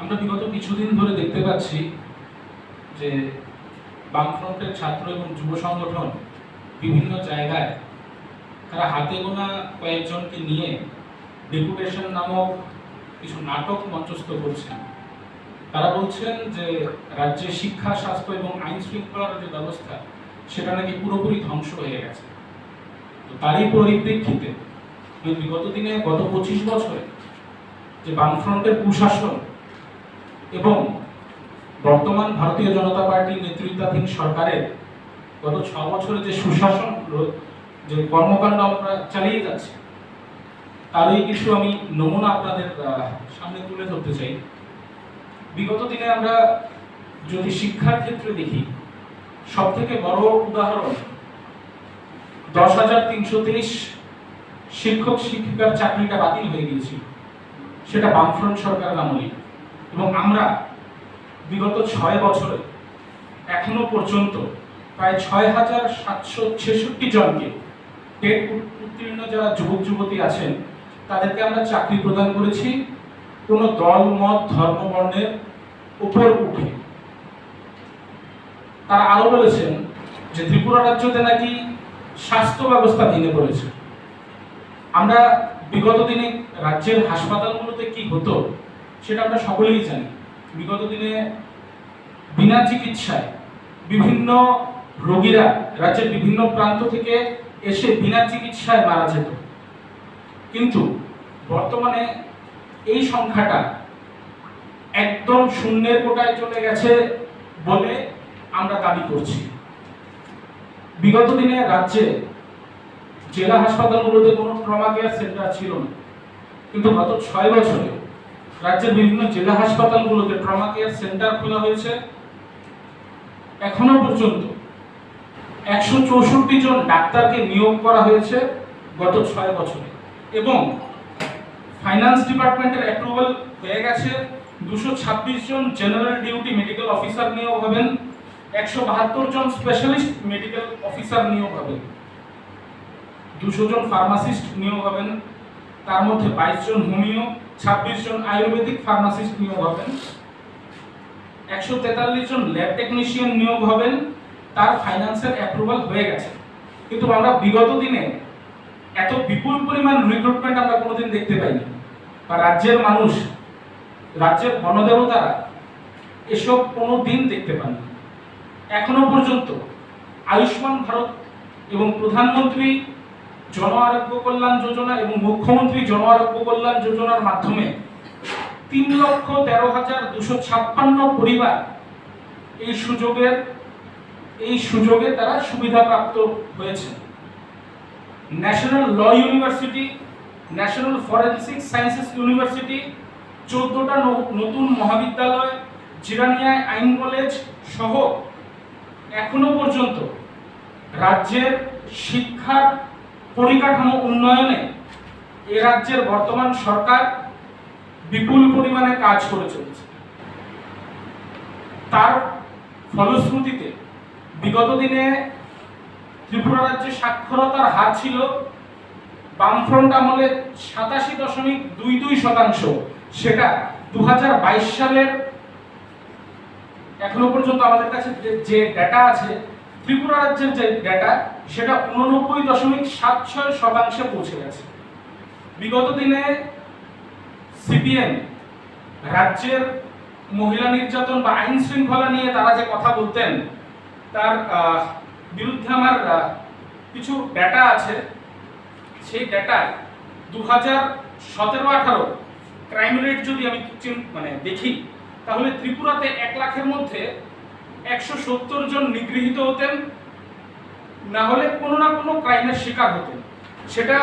আমরা বিগত কিছুদিন ধরে দেখতে পাচ্ছি যে বামফ্রন্টের ছাত্র এবং যুব সংগঠন বিভিন্ন জায়গায় তারা হাতে গোনা কয়েকজনকে নিয়ে ডেপুটেশন নামক কিছু নাটক মঞ্চস্থ করছেন। তারা বলছেন যে রাজ্যের শিক্ষা, স্বাস্থ্য এবং আইন শৃঙ্খলার যে ব্যবস্থা, সেটা নাকি পুরোপুরি ধ্বংস হয়ে গেছে। তো তারই পরিপ্রেক্ষিতে, বিগত দিনে গত পঁচিশ বছরে যে বামফ্রন্টের কুশাসন এবং বর্তমান ভারতীয় জনতা পার্টির নেতৃত্বাধীন সরকারের গত ছ বছরে যে সুশাসন যে কর্মকাণ্ড আমরা চালিয়ে যাচ্ছি, তারই কিছু আমি নমুনা আপনাদের সামনে তুলে ধরতে চাই। বিগত দিনে আমরা যদি শিক্ষার ক্ষেত্রে দেখি সব থেকে বড় উদাহরণ দশ হাজার তিনশো তিরিশ শিক্ষক শিক্ষিকার চাকরিটা বাতিল হয়ে গিয়েছিল। সেটা বামফ্রন্ট সরকারের আমলে এবং আমরা বিগত ছয় বছরে এখনও পর্যন্ত প্রায় ছয় হাজার সাতশো ছেষট্টি জনকে টেট উত্তীর্ণ যারা যুবক, যুবতী আছেন, তাদেরকে আমরা চাকরি প্রদান করেছি। কোনো দল, মত, ধর্ম, বর্ণের উপর উঠে। তারা আরও বলেছেন যে ত্রিপুরা রাজ্যতে নাকি স্বাস্থ্য ব্যবস্থা ভেঙে পড়েছে। আমরা বিগত দিনে রাজ্যের হাসপাতালগুলোতে কি হতো সেটা আমরা সকলেই জানি। বিগত দিনে বিনা চিকিৎসায় বিভিন্ন রোগীরা রাজ্যের বিভিন্ন প্রান্ত থেকে এসে বিনা চিকিৎসায় মারা যেত। কিন্তু বর্তমানে এই সংখ্যাটা একদম শূন্যের কোটায় চলে গেছে বলে আমরা দাবি করছি। বিগত দিনে রাজ্যে জেলা হাসপাতালগুলোতে কোনো ট্রমা কেয়ার সেন্টার ছিল না। কিন্তু গত ছয় বছরে রাজ্যের বিভিন্ন জেলা হাসপাতালগুলোতে ট্রমা কেয়ার সেন্টার খোলা হয়েছে। এখনও পর্যন্ত একশো চৌষট্টি জন ডাক্তারকে নিয়োগ করা হয়েছে গত ছয় বছরে। এবং ফাইন্যান্স ডিপার্টমেন্টের অ্যাপ্রুভাল হয়ে গেছে। দুশো ছাব্বিশ জন জেনারেল ডিউটি মেডিকেল অফিসার নিয়োগ হবেন। একশো বাহাত্তর জন স্পেশালিস্ট মেডিকেল অফিসার নিয়োগ হবেন। দুশো জন ফার্মাসিস্ট নিয়োগ হবেন। তার মধ্যে বাইশ জন হোমিও, ছাব্বিশ জন আয়ুর্বেদিক ফার্মাসিস্ট নিয়োগ হবেন। একশো তেতাল্লিশ জন ল্যাব টেকনিশিয়ান নিয়োগ হবেন। তার ফাইন্যান্সের অ্যাপ্রুভাল হয়ে গেছে। কিন্তু আমরা বিগত দিনে এত বিপুল পরিমাণ রিক্রুটমেন্ট আমরা কোনোদিন দেখতে পাইনি। বা রাজ্যের মানুষ, রাজ্যের গণদেবতারা এসব কোনো দিন দেখতে পাননি। এখনও পর্যন্ত আয়ুষ্মান ভারত এবং প্রধানমন্ত্রী জন আরোগ্য কল্যাণ যোজনা এবং মুখ্যমন্ত্রী জন আরোগ্য কল্যাণ যোজনার মাধ্যমে তিন লক্ষ তেরো হাজার দুশো ছাপ্পান্ন পরিবার এই সুযোগের, এই সুযোগে তারা সুবিধাপ্রাপ্ত হয়েছে। National law university national forensic sciences university চোদ্দটা নতুন মহাবিদ্যালয় জিরানিয়ায় আইন কলেজ সহ এখনও পর্যন্ত রাজ্যের শিক্ষার পরিকাঠামো উন্নয়নে এ রাজ্যের বর্তমান সরকার বিপুল পরিমাণে কাজ করে চলেছে। তার ফলশ্রুতিতে বিগত দিনে ত্রিপুরা রাজ্যে সাক্ষরতার হার ছিল বামফ্রন্ট আমলে সাতাশি দশমিক দুই দুই শতাংশ। সেটা দু হাজার বাইশ সালের এখনও পর্যন্ত আমাদের কাছে যে- যে ডেটা আছে, ত্রিপুরা রাজ্যের যে ডেটা সেটা উননব্বই দশমিক সাত ছয় শতাংশে পৌঁছে গেছে। বিগত দিনে সিপিএম রাজ্যের মহিলা নির্যাতন বা আইন শৃঙ্খলা নিয়ে তারা যে কথা বলতেন, তার বিরুদ্ধে আমার কিছু ডেটা আছে। সেই ডেটায় দু হাজার সতেরো আঠারো ক্রাইম রেট যদি আমি মানে দেখি, তাহলে ত্রিপুরাতে এক লাখের মধ্যে একশো সত্তর জন নিগৃহীত হতেন। না হলে কোনো না কোনো ক্রাইমের শিকার হতেন সেটা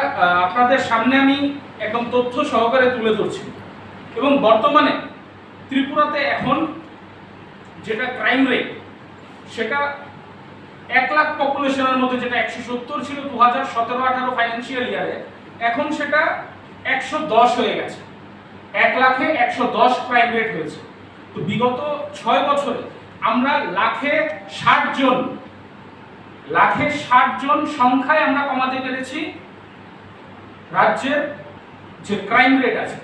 আপনাদের সামনে আমি একদম তথ্য সহকারে তুলে ধরছি। এবং বর্তমানে ত্রিপুরাতে এখন যেটা ক্রাইম রেট সেটা এক লাখ পপুলেশনের মধ্যে যেটা একশো সত্তর ছিল দু হাজার সতেরো আঠারো ফাইন্যান্সিয়াল ইয়ারে এখন সেটা একশো দশ হয়ে গেছে। এক লাখে একশো দশ ক্রাইম রেট হয়েছে। তো বিগত ছয় বছরে আমরা লাখে ষাট জন লাখে ষাট জন সংখ্যায় আমরা কমাতে পেরেছি। রাজ্যের যে ক্রাইম রেট আছে,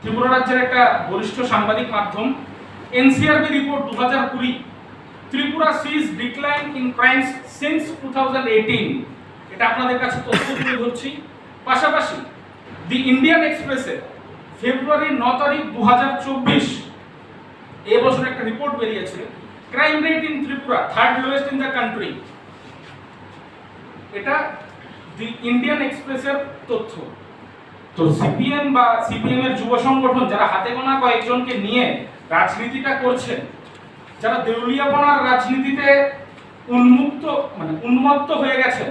ত্রিপুরা রাজ্যের একটা বরিষ্ঠ সাংবাদিক মাধ্যম এনসিআরবি রিপোর্ট দু হাজার কুড়ি, Tripura sees decline in crimes since two thousand eighteen এটা আপনাদের কাছে তথ্য তুলে ধরছি। পাশাপাশি দি ইন্ডিয়ান এক্সপ্রেসে ফেব্রুয়ারি ন তারিখ দু হাজার চব্বিশ এবছর একটা রিপোর্ট বেরিয়েছে। Crime rate in Tripura third lowest in the country এটা দি ইন্ডিয়ান এক্সপ্রেসের তথ্য। তো সিপিএম বা সিপিএম এর যুব সংগঠন যারা হাতে গোনা কয়েকজনকে নিয়ে রাজনীতিটা করছে যারা দেউলিয়াপনার রাজনীতিতে উন্মুক্ত মানে উন্মত্ত হয়ে গেছেন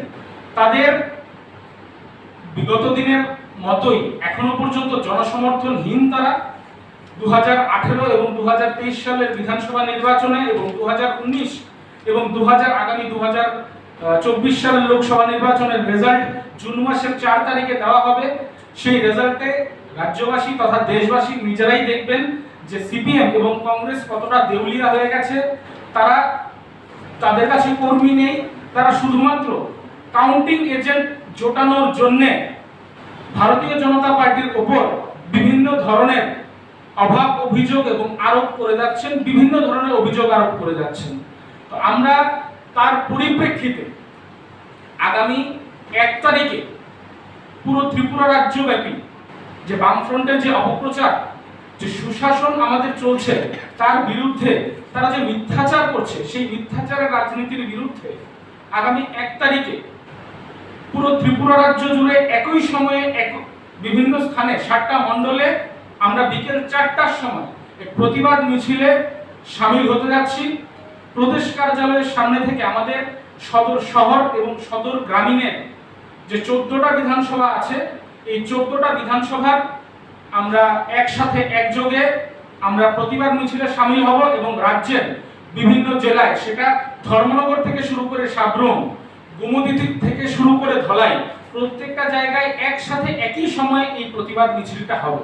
তাদের বিগত দিনের মতোই এখনও পর্যন্ত জনসমর্থনহীন তারা। দু হাজার আঠেরো এবং দু হাজার তেইশ সালের বিধানসভা নির্বাচনে এবং দু হাজার উনিশ এবং দু হাজার আগামী দু হাজার চব্বিশ সালের লোকসভা নির্বাচনের রেজাল্ট জুন মাসের চার তারিখে দেওয়া হবে। সেই রেজাল্টে রাজ্যবাসী তথা দেশবাসী নিজেরাই দেখবেন যে সিপিএম এবং কংগ্রেস কতটা দেউলিয়া হয়ে গেছে। তারা তাদের কাছে কর্মী নেই। তারা শুধুমাত্র কাউন্টিং এজেন্ট জোটানোর জন্যে ভারতীয় জনতা পার্টির ওপর বিভিন্ন ধরনের অভাব, অভিযোগ এবং আরোপ করে যাচ্ছেন। বিভিন্ন ধরনের অভিযোগ, আরোপ করে যাচ্ছেন। তো আমরা তার পরিপ্রেক্ষিতে আগামী এক তারিখে পুরো ত্রিপুরা রাজ্যব্যাপী যে বামফ্রন্টের যে অপপ্রচার, যে সুশাসন আমাদের চলছে, তার বিরুদ্ধে তারা যে মিথ্যাচার করছে, সেই মিথ্যাচারের রাজনীতির বিরুদ্ধে আগামী এক তারিখে পুরো ত্রিপুরা রাজ্য জুড়ে একই সময়ে এক বিভিন্ন স্থানে সাতটা মণ্ডলে আমরা বিকেল চারটার সময় প্রতিবাদ মিছিলে সামিল হতে যাচ্ছি। প্রদেশ কার্যালয়ের সামনে থেকে আমাদের সদর শহর এবং সদর গ্রামীণের যে চোদ্দটা বিধানসভা আছে, এই চোদ্দটা বিধানসভার আমরা একসাথে একযোগে আমরা প্রতিবাদ মিছিলে সামিল হব এবং রাজ্যের বিভিন্ন জেলায় সেটা ধর্মনগর থেকে শুরু করে সাব্রুম গুমতি থেকে শুরু করে ধলাই, প্রত্যেকটা জায়গায় একসাথে একই সময়ে এই প্রতিবাদ মিছিলটা হবে।